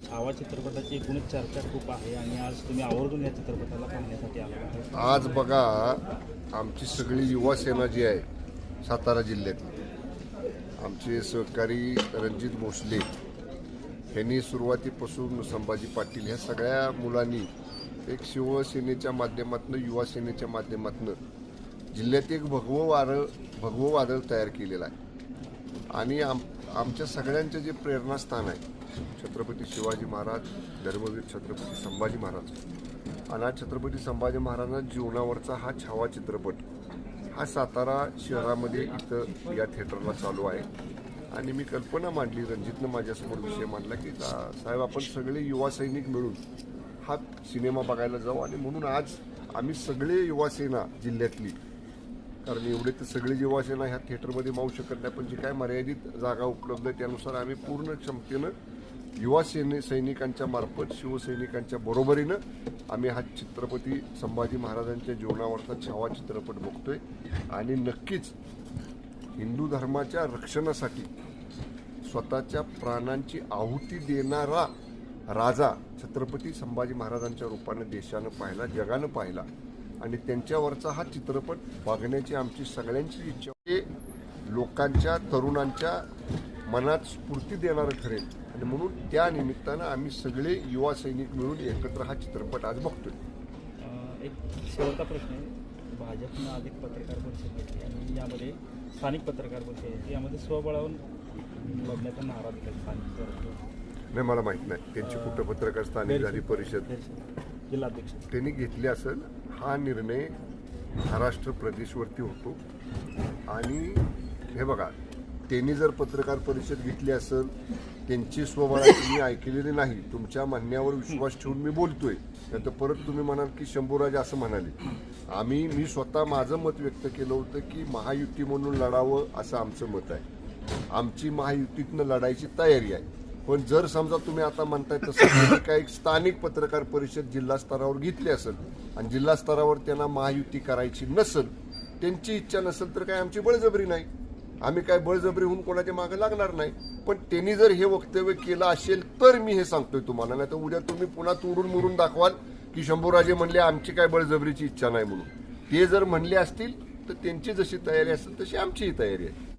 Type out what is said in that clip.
छावा चित्रपटाची एकूणच चर्चा खूप आहे आणि आज तुम्ही आवर्जून या चित्रपटाला पाहण्यासाठी आला आज बघा आमची सगळी युवा सेना जी आहे सातारा जिल्ह्यातली आमचे सहकारी रणजित भोसले यांनी सुरुवातीपासून संभाजी पाटील ह्या सगळ्या मुलांनी एक शिवसेनेच्या माध्यमातून युवा सेनेच्या माध्यमातून जिल्ह्यात एक भगवं वारं भगवं वादळ तयार केलेलं आहे. आणि आम आमच्या सगळ्यांचे जे प्रेरणास्थान आहे छत्रपती शिवाजी महाराज धर्मवीर छत्रपती संभाजी महाराज. आणि छत्रपती संभाजी महाराजांच्या जीवनावरचा हा छावा चित्रपट हा सातारा शहरामध्ये इथं या थिएटरला चालू आहे. आणि मी कल्पना मांडली रणजितनं माझ्यासमोर विषय मांडला की साहेब आपण सगळे युवा सैनिक मिळून हा सिनेमा बघायला जाऊ आणि म्हणून आज आम्ही सगळे युवासेना जिल्ह्यातली कारण एवढे तर सगळे युवा सेना ह्या थिएटरमध्ये मावू शकत नाही. पण जी काय मर्यादित जागा उपलब्ध आहे त्यानुसार आम्ही पूर्ण क्षमतेनं युवा सेने सैनिकांच्या मार्फत शिवसैनिकांच्या बरोबरीनं आम्ही हा चित्रपती संभाजी महाराजांच्या जीवनावरचा छावा चित्रपट बघतोय. आणि नक्कीच हिंदू धर्माच्या रक्षणासाठी स्वतःच्या प्राणांची आहुती देणारा राजा छत्रपती संभाजी महाराजांच्या रूपानं देशानं पाहिला जगानं पाहिला. आणि त्यांच्यावरचा हा चित्रपट बघण्याची आमची सगळ्यांची इच्छा हे लोकांच्या तरुणांच्या मनात स्फूर्ती देणारं ठरेल. आणि म्हणून त्या निमित्तानं आम्ही सगळे युवा सैनिक मिळून एकत्र हा चित्रपट आज बघतोय. एक शेवटचा प्रश्न आहे. भाजपनं अधिक पत्रकार परिषद घेतली आणि यामध्ये स्थानिक पत्रकार परिषद यामध्ये स्वबळावून बघण्याचा नारा दिला स्थानिक नाही मला माहीत नाही. त्यांची कुठं पत्रकार स्थानिक झाली परिषद? जिल्हाध्यक्ष. त्यांनी घेतली असेल. हा निर्णय महाराष्ट्र प्रदेशवरती होतो. आणि हे बघा त्यांनी जर पत्रकार परिषद घेतली असेल त्यांची स्वभावाची मी ऐकलेली नाही. तुमच्या म्हणण्यावर विश्वास ठेवून मी बोलतोय. नाही तर परत तुम्ही म्हणाल की शंभूराज असं म्हणाले. आम्ही मी स्वतः माझं मत व्यक्त केलं होतं की महायुती म्हणून लढावं असं आमचं मत आहे. आमची महायुतीतनं लढायची तयारी आहे. पण जर समजा तुम्ही आता म्हणताय तसं काही स्थानिक पत्रकार परिषद जिल्हा स्तरावर घेतली असेल आणि जिल्हा स्तरावर त्यांना महायुती करायची नसेल त्यांची इच्छा नसेल तर काय आमची बळजबरी नाही. आम्ही काय बळजबरी होऊन कोणाच्या मागे लागणार नाही. पण त्यांनी जर हे वक्तव्य केलं असेल तर मी हे सांगतोय तुम्हाला. नाही तर उद्या तुम्ही पुन्हा तोडून मोडून दाखवाल की शंभूराजे म्हणले आमची काय बळजबरीची इच्छा नाही म्हणून. ते जर म्हणले असतील तर त्यांची जशी तयारी असेल तशी आमचीही तयारी आहे.